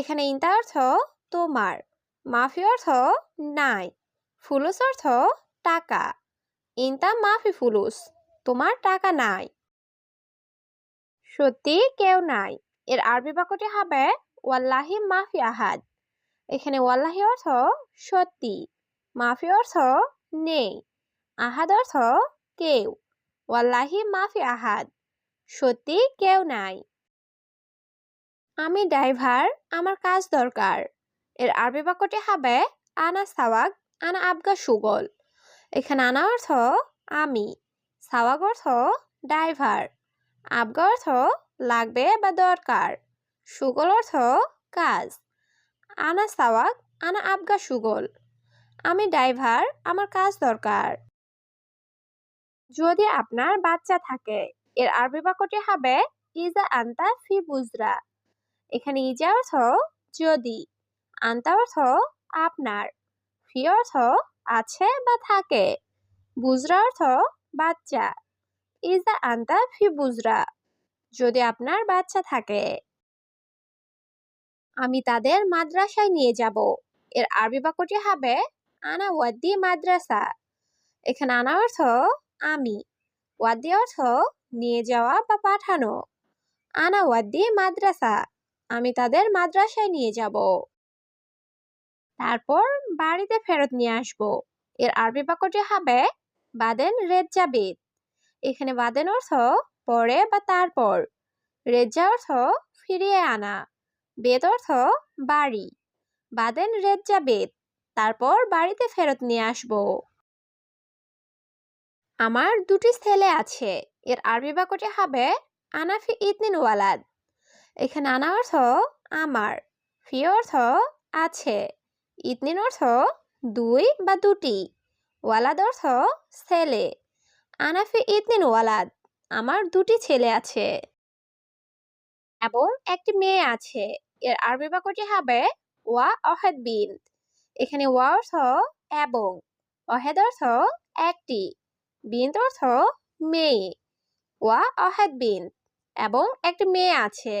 এখানে ইনতা অর্থ তোমার, মাফি অর্থ নাই, ফুলুস অর্থ টাকা ইনতা মাফি ফুলুস, তোমার টাকা নাই। সত্যি কেউ নাই, এর আরবি বাক্যটি হবে ওয়াল্লাহি মাফি আহাদ, এখানে ওয়াল্লাহি অর্থ সত্যি, মাফি অর্থ নেই, আহাদ অর্থ কেউ, ওয়াল্লাহি মাফি আহাদ, সত্যি কেউ নাই। আমি ড্রাইভার, আমার কাজ দরকার। এর আরবি বাক্যটি হবে, আনা সাওয়াক আনা আবগা সুগল। এখানে আনা অর্থ, আমি। সাওয়াক অর্থ, ড্রাইভার। আবগা অর্থ, লাগবে বা দরকার। সুগল অর্থ, কাজ। আনা সাওয়াক আনা আবগা সুগল। আমি ড্রাইভার, আমার কাজ দরকার। যদি আপনার বাচ্চা থাকে, এর আরবি বাক্যটি হবে, ইজা আন্তা ফি বুজরা। এখানে ইজা অর্থ যদি আন্তা অর্থ আপনার, ফি অর্থ আছে বা থাকে, বুজরা অর্থ বাচ্চা, ইজ ইজা আন্তা ফি বুজরা, যদি আপনার বাচ্চা থাকে। আমি তাদের মাদ্রাসায় নিয়ে যাব। এর আরবি বাক্যটি হবে আনা ওয়াদ্দি মাদ্রাসা। এখানে আনা অর্থ আমি, ওয়াদ্দি অর্থ নিয়ে যাওয়া বা পাঠানো। আনা ওয়াদ্দি মাদ্রাসা। আমি তাদের মাদ্রাসায় নিয়ে যাব। তারপর বাড়িতে ফেরত নিয়ে আসব। এর আরবি বাক্যটি হবে বাদেন রেজ্জাবিদ। এখানে বাদেন অর্থ পরে বা তারপর। রেজ্জা অর্থ ফিরিয়ে আনা। বেদ অর্থ বাড়ি। বাদেন রেজ্জা বেদ তারপর বাড়িতে ফেরত নিয়ে আসব। আমার দুটি ছেলে আছে। এর আরবি বাক্যটি হবে আনাফি ইতনিন ওয়ালাদ। এখানে আনা অর্থ আমার ফি অর্থ আছে ইতনিন অর্থ দুই বা দুটি, ওয়ালাদ অর্থ ছেলে, আনাফি ইতনিন ওয়ালাদ, আমার দুটি ছেলে আছে। এবং একটি মেয়ে আছে, এর আরবি বাক্যটি হবে ওয়া অহেদ বিন, এখানে ওয়া অর্থ এবং, অহেদ অর্থ একটি, বিন অর্থ মেয়ে, ওয়া অহেদ বিন, এবং একটি মেয়ে আছে।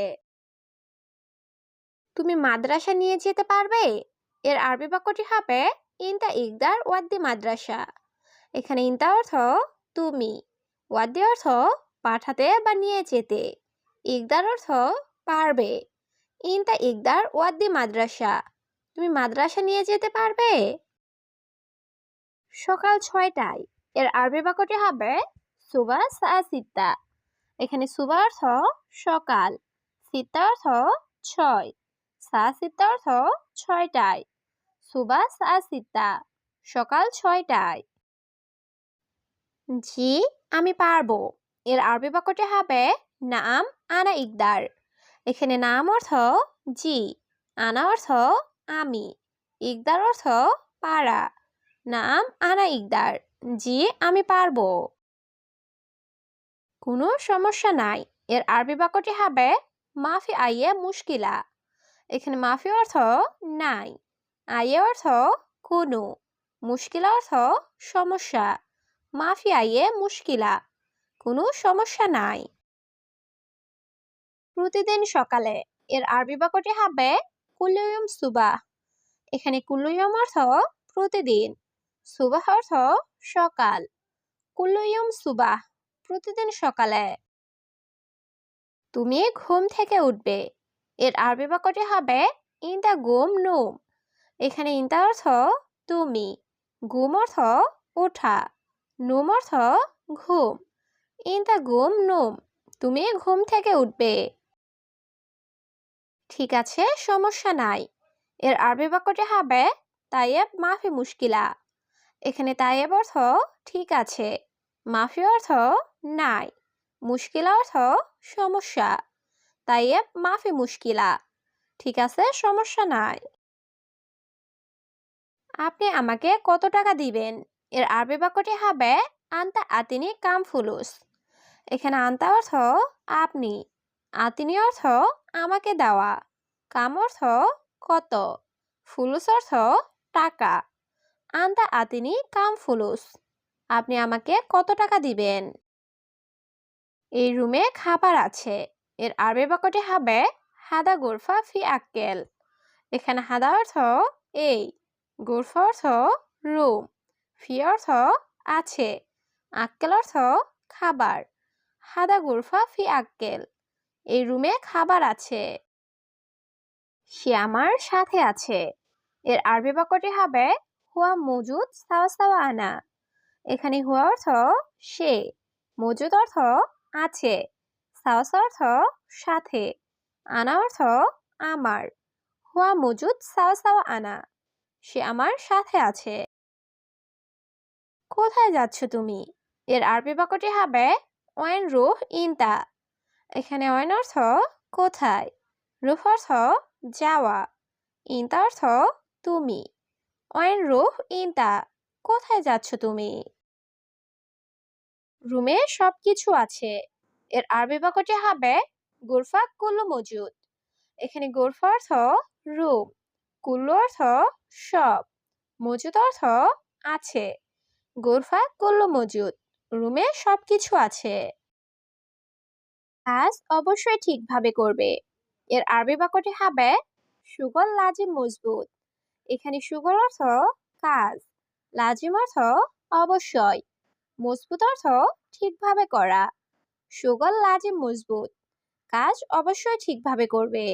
তুমি মাদ্রাসা নিয়ে যেতে পারবে? এর আরবি বাক্যটি হবে, ইনতা ইকদার ওয়াদ্দি মাদ্রাসা। এখানে ইনতা অর্থ, তুমি। ওয়াদ্দি অর্থ, পাঠাতে বা নিয়ে যেতে। ইকদার অর্থ, পারবে। ইনতা ইকদার ওয়াদ্দি মাদ্রাসা। তুমি মাদ্রাসা নিয়ে যেতে পারবে? সকাল ছয়টায়। এর আরবি বাক্যটি হবে, সুবা সা সিত্তা। এখানে সুবা অর্থ, সকাল। সিত্তা অর্থ, ছয়। সা সিত্তা অর্থ ছয়টায়। সুবা সা সিত্তা সকাল ছয়টায়। জি, আমি পারব। এর আরবি বাক্যটি হবে নাম আনা ইকদার। এখানে নাম অর্থ জি, আনা অর্থ আমি, ইকদার অর্থ পারা। নাম আনা ইকদার, জি, আমি পারব। কোনো সমস্যা নাই। এর আরবি বাক্যটি হবে মাফি আইয়ে মুশকিলা। এখানে মাফি অর্থ নাই আইয়ে অর্থ কোনো মুশকিলা অর্থ সমস্যা মাফি আইয়ে মুশকিলা, কোনো সমস্যা নাই। প্রতিদিন সকালে এর আরবি বাক্যটি হবে কুল্লুয়ুম সুবাহ, এখানে কুল্লুয়ুম অর্থ প্রতিদিন, সুবাহ অর্থ সকাল, কুল্লুয়ুম সুবাহ প্রতিদিন সকালে। তুমি ঘুম থেকে উঠবে এর আরবি বাক্যটি হবে ইনতা গুম নুম। এখানে ইনতা অর্থ, তুমি। গুম অর্থ ওঠা নুম অর্থ, ঘুম। ইনতা গুম নুম, তুমি ঘুম থেকে উঠবে। ঠিক আছে, সমস্যা নাই। এর আরবি বাক্যটি হবে, তাইয়েব মাফি মুশকিলা। এখানে তাইয়েব অর্থ, ঠিক আছে। মাফি অর্থ, নাই। মুশকিলা অর্থ, সমস্যা। তাইয়েব মাফি মুশকিলা। ঠিক আছে, সমস্যা নাই। আপনি আমাকে কত টাকা দিবেন? এর আরবি বাক্যটি হবে, আন্তা আতিনি কাম ফুলুস। এখানে আন্তা অর্থ, আপনি। আতিনি অর্থ, আমাকে দেওয়া। কাম অর্থ, কত। ফুলুস অর্থ, টাকা। আন্তা আতিনি কাম ফুলুস। আপনি আমাকে কত টাকা দিবেন? এই রুমে খাবার আছে। এর আরবি বাক্যটি হবে হাদা গোরফা ফি আক্কেল। এখানে হাদা অর্থ এই, গোরফা অর্থ রুম, ফি অর্থ আছে, আক্কেল অর্থ খাবার, হাদা গোরফা ফি আক্কেল, এই রুমে খাবার আছে। সে আমার সাথে আছে। এর আরবি বাক্যটি হবে হুয়া মজুদ সাওয়া সাওয়া আনা। এখানে হুয়া অর্থ সে, মজুদ অর্থ আছে। সাওস অর্থ সাথে, আনা অর্থ আমার। হুয়া মজুদ সাওয়া সাওয়া আনা, সে আমার সাথে আছে। কোথায় যাচ্ছ তুমি? এর আরবি বাক্যটি হবে ওয়াইন রুহ ইনতা এখানে ওয়াইন অর্থ কোথায়? রুহ অর্থ যাওয়া ইনতা অর্থ তুমি। ওয়েন রুহ ইনতা কোথায় যাচ্ছ তুমি? রুমে সব কিছু আছে। এর আরবি বাক্যটি হবে গোরফা কুল্লু মজুদ। এখানে গোরফা অর্থ রুম, কুল্লু অর্থ সব মজুদ অর্থ আছে। গোরফা কুল্লু মজুদ, রুমে সবকিছু আছে। কাজ অবশ্যই ঠিকভাবে করবে। এর আরবি বাক্যটি হবে সুগল লাজিম মজবুত। এখানে সুগল অর্থ কাজ, লাজিম অর্থ অবশ্যই, মজবুত অর্থ ঠিকভাবে করা। সুগল লাজে মজবুত। কাজ অবশ্যই ঠিকভাবে করবে।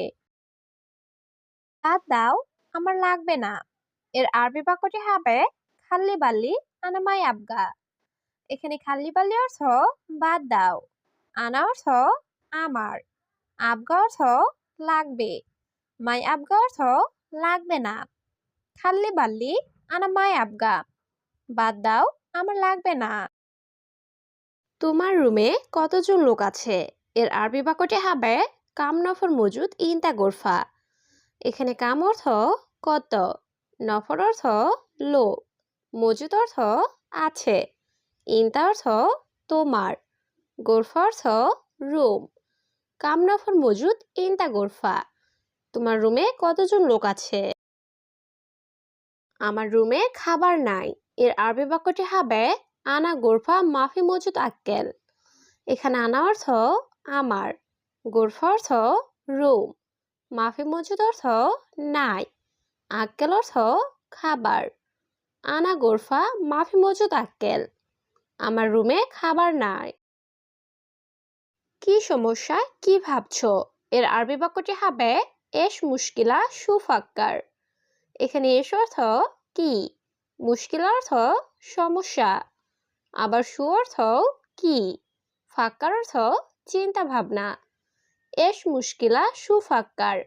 বাদ দাও, আমার লাগবে না। এর আরবি বাক্যটি হবে খাল্লি বাল্লি আনামাই আবগা। এখানে খাল্লি বাল্লি অর্থ বাদ দাও। আনা অর্থ আমার। আবগা অর্থ লাগবে। মাই আবগা অর্থ লাগবে না। খাল্লি বাল্লি আনা মাই আবগা। বাদ দাও, আমার লাগবে না। তোমার রুমে কতজন লোক আছে? এর আরবি বাক্যটি হবে, কাম নফর মজুদ ইনতা গোরফা। এখানে কাম অর্থ কত, নফর অর্থ লোক, মজুদ অর্থ আছে, ইনতা অর্থ তোমার, গোরফা অর্থ রুম। কাম নফর মজুদ ইনতা গোরফা। তোমার রুমে কতজন লোক আছে? আমার রুমে খাবার নাই। এর আরবি বাক্যটি হবে আনা গোরফা মাফি মজুদ আক্কেল। এখানে আনা অর্থ আমার, গোরফা অর্থ রুম, মাফি মজুদ অর্থ নাই, আক্কেল অর্থ খাবার, আনা গোরফা মাফি মজুদ আক্কেল, আমার রুমে খাবার নাই। কি সমস্যা, কি ভাবছ? এর আরবি বাক্যটি হবে, এস মুশকিলা সুফাক্কার। এখানে এস অর্থ কি? মুশকিল অর্থ সমস্যা। আবার সু অর্থ কি? ফাক্কার অর্থ চিন্তা ভাবনা এস মুশকিলা সু সুফাক্কার।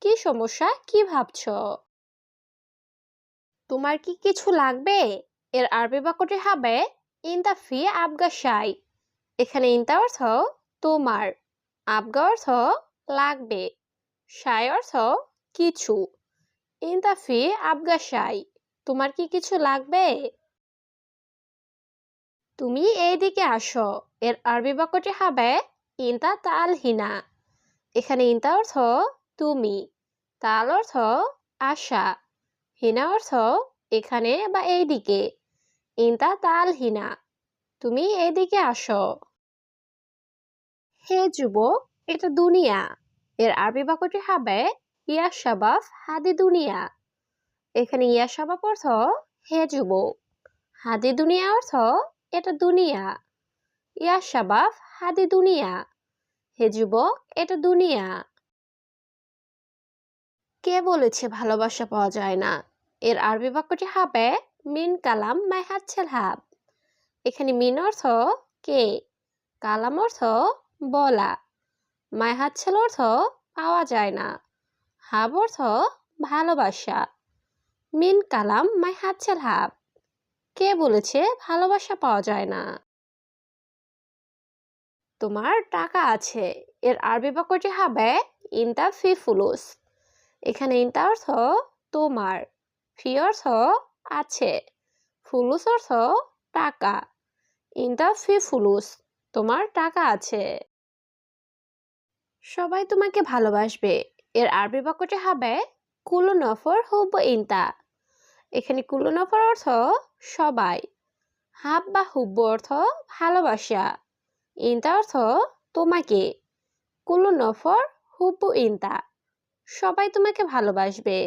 কি সমস্যা, কি ভাবছ? তোমার কি কিছু লাগবে? এর আরবি বাক্যটি হবে, ইনতা ফি আবগা শাই। এখানে ইনতা অর্থ, তোমার। আবগা অর্থ, লাগবে। শাই অর্থ, কিছু। ইনতা ফি আবগা শাই। তোমার কি কিছু লাগবে? তুমি এই দিকে আসো। এর আরবি বাক্যটি হবে, ইনতা তাল হিনা। এখানে ইনতা অর্থ, তুমি। তাল অর্থ, আশা। হিনা অর্থ, এখানে বা এই দিকে ইনতা তাল হিনা। তুমি এদিকে আসো। হে যুবক, এটা দুনিয়া। এর আরবি বাক্যটি হবে, ইয়া শাবাফ হাদি দুনিয়া। এখানে ইয়া শাবাব অর্থ, হে যুবক। হাদি দুনিয়া অর্থ এটা দুনিয়া। ইয়া শাবাফ হাদি দুনিয়া। হে যুবক, এটা দুনিয়া। কে বলেছে ভালোবাসা পাওয়া যায় না? এর আরবি বাক্যটি হবে, মিন কালাম মাই হাতছেল হাব। এখানে মিন অর্থ কে? কালাম অর্থ বলা। মাই হাতছেল অর্থ পাওয়া যায় না। হাব অর্থ ভালোবাসা। মিন কালাম মাই হাতছেল হাব। কে বলেছে ভালোবাসা পাওয়া যায় না? তোমার টাকা আছে। এর আরবি বাক্যটি হবে ইনতা ফি ফুলুস এখানে ইনতা অর্থ তোমার, ফি অর্থ আছে, ফুলুস অর্থ টাকা ইনতা ফি ফুলুস তোমার টাকা আছে। সবাই তোমাকে ভালোবাসবে। এর আরবি বাক্যটি হবে কুলু নফর হুব ইনতা এখানে কুলু নফর অর্থ সবাই। হাব বা হুব্ব অর্থ ভালোবাসা। ইন্তা অর্থ তোমাকে। কুলু নফর হুব্বু ইন্তা। সবাই তোমাকে ভালোবাসবে।